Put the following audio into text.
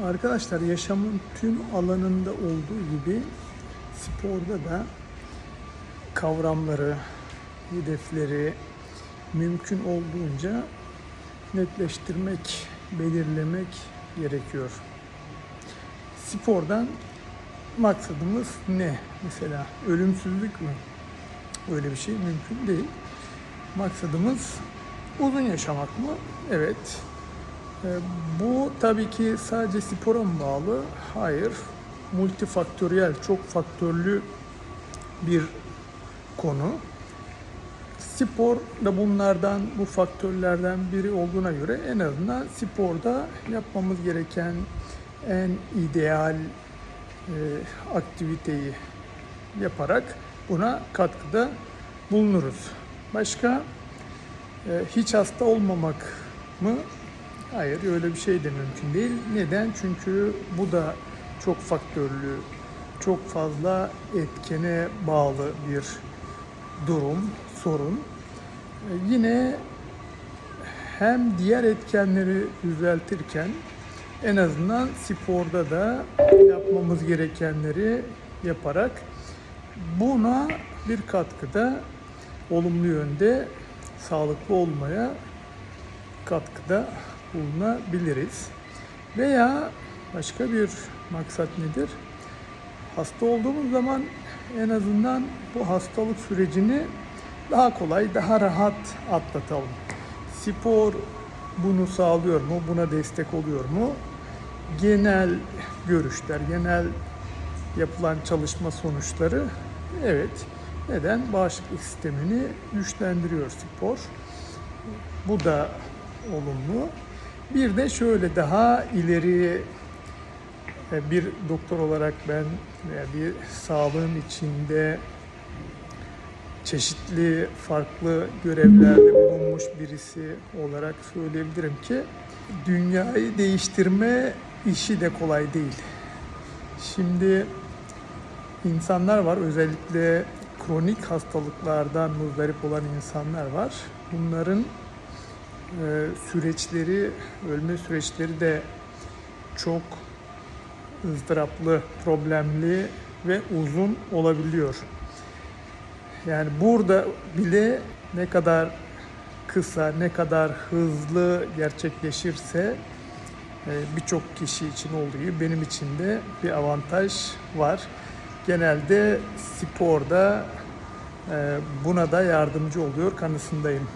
Arkadaşlar yaşamın tüm alanında olduğu gibi sporda da kavramları, hedefleri mümkün olduğunca netleştirmek, belirlemek gerekiyor. Spordan maksadımız ne? Mesela ölümsüzlük mü? Öyle bir şey mümkün değil. Maksadımız uzun yaşamak mı? Evet. Ee, Bu tabii ki sadece spora mı bağlı? Hayır. Multifaktöriyel, çok faktörlü bir konu. Spor da bunlardan, bu faktörlerden biri olduğuna göre en azından sporda yapmamız gereken en ideal e, aktiviteyi yaparak buna katkıda bulunuruz. Başka e, hiç hasta olmamak mı? Hayır, öyle bir şey de mümkün değil. Neden? Çünkü bu da çok faktörlü, çok fazla etkene bağlı bir durum, sorun. E, Yine hem diğer etkenleri düzeltirken en azından sporda da yapmamız gerekenleri yaparak buna bir katkıda olumlu yönde sağlıklı olmaya katkıda bulunabiliriz. Veya başka bir maksat nedir? Hasta olduğumuz zaman en azından bu hastalık sürecini daha kolay, daha rahat atlatalım. Spor bunu sağlıyor mu? Buna destek oluyor mu? Genel görüşler, genel yapılan çalışma sonuçları evet. Neden? Bağışıklık sistemini güçlendiriyor spor. Bu da olumlu. Bir de şöyle daha ileri e, bir doktor olarak ben veya bir sağlığın içinde çeşitli farklı görevlerde bulunmuş birisi olarak söyleyebilirim ki dünyayı değiştirme işi de kolay değil. Şimdi insanlar var özellikle kronik hastalıklardan muzdarip olan insanlar var. Bunların e, süreçleri, ölme süreçleri de çok ızdıraplı, problemli ve uzun olabiliyor. Yani burada bile ne kadar kısa, ne kadar hızlı gerçekleşirse e, birçok kişi için olduğu gibi benim için de bir avantaj var. Genelde sporda e, buna da yardımcı oluyor kanısındayım.